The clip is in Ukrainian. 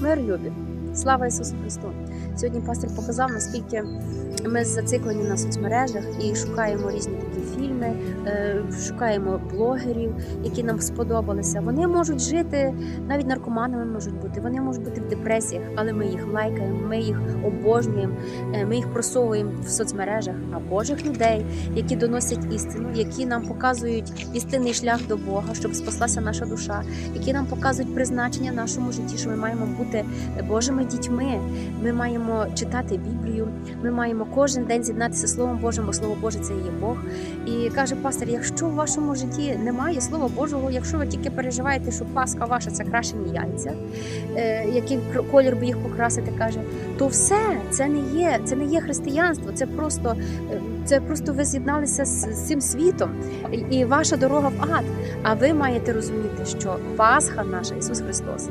Мир любі. Слава Ісусу Христу! Сьогодні пастор показав, наскільки ми зациклені на соцмережах і шукаємо різні такі фільми, е, шукаємо блогерів, які нам сподобалися. Вони можуть жити, навіть наркоманами можуть бути, вони можуть бути в депресіях, але ми їх лайкаємо, ми їх обожнюємо, е, ми їх просовуємо в соцмережах. А Божих людей, які доносять істину, які нам показують істинний шлях до Бога, щоб спаслася наша душа, які нам показують призначення нашому житті, що ми маємо бути Божими дітьми. Ми маємо читати Біблію. Ми маємо кожен день з'єднатися Словом Божим, бо Слово Боже це є Бог. І каже пастор: якщо в вашому житті немає Слова Божого, якщо ви тільки переживаєте, що Пасха ваша це крашені яйця, е, який колір би їх покрасити, каже, то все це не є, це не є християнство, це просто, е, це просто ви з'єдналися з, цим світом, і ваша дорога в ад. А ви маєте розуміти, що Пасха наша Ісус Христос